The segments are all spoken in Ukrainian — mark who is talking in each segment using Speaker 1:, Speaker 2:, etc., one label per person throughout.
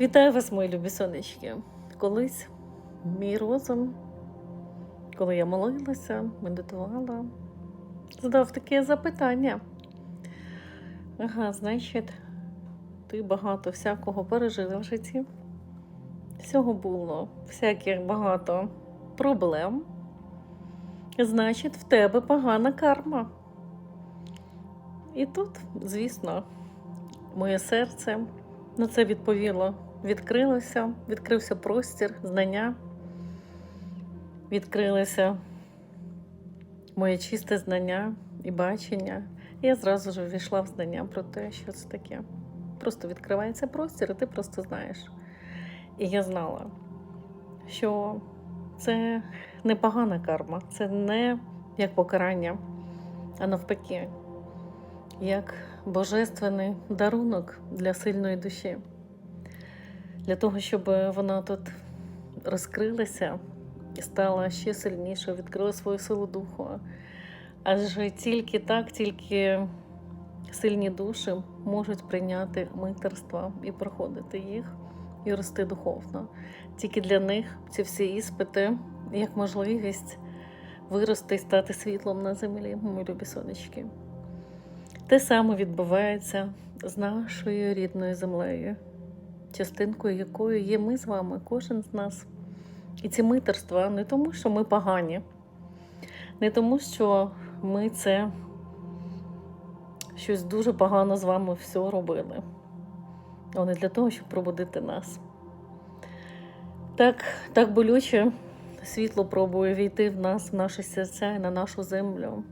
Speaker 1: Вітаю вас, мої любі сонечки. Колись мій розум, коли я молилася, медитувала, задав таке запитання. Ага, значить, ти багато всякого пережила в житті. Всього було, всяких багато проблем. Значить, в тебе погана карма. І тут, звісно, моє серце на це відповіло. Відкрилося, відкрився простір, знання, відкрилося моє чисте знання і бачення. І я зразу ж ввійшла в знання про те, що це таке. Просто відкривається простір, і ти просто знаєш. І я знала, що це не погана карма, це не як покарання, а навпаки, як божественний дарунок для сильної душі. Для того, щоб вона тут розкрилася і стала ще сильнішою, відкрила свою силу духу. Адже тільки так, тільки сильні душі можуть прийняти митерства і проходити їх, і рости духовно. Тільки для них ці всі іспити як можливість вирости і стати світлом на землі, мої любі сонечки. Те саме відбувається з нашою рідною землею, частинкою якої є ми з вами, кожен з нас. І ці митерства не тому, що ми погані, не тому, що ми це щось дуже погано з вами все робили, не для того, щоб пробудити нас. Так, так болюче світло пробує війти в нас, в наші серця і на нашу землю.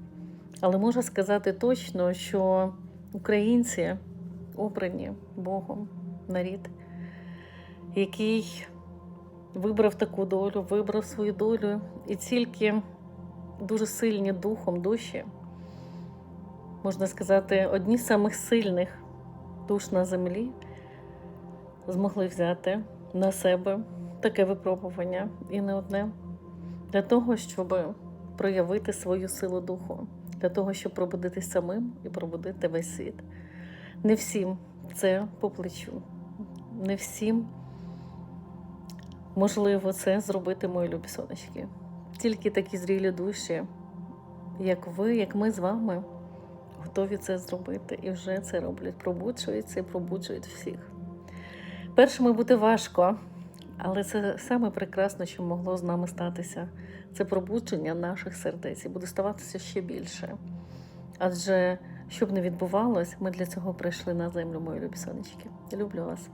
Speaker 1: Але можу сказати точно, що українці обрані Богом нарід, який вибрав таку долю, вибрав свою долю, і тільки дуже сильні духом душі, можна сказати, одні з самих сильних душ на землі змогли взяти на себе таке випробування і не одне для того, щоб проявити свою силу духу для того, щоб пробудитись самим і пробудити весь світ. Не всім це по плечу, не всім можливо це зробити, мої любі сонечки. Тільки такі зрілі душі, як ви, як ми з вами, готові це зробити і вже це роблять. Пробуджуються і пробуджують всіх. Першими бути важко, але це саме прекрасне, що могло з нами статися. Це пробудження наших сердець і буде ставатися ще більше. Адже щоб не відбувалось, ми для цього прийшли на землю, мої любі сонечки. Люблю вас.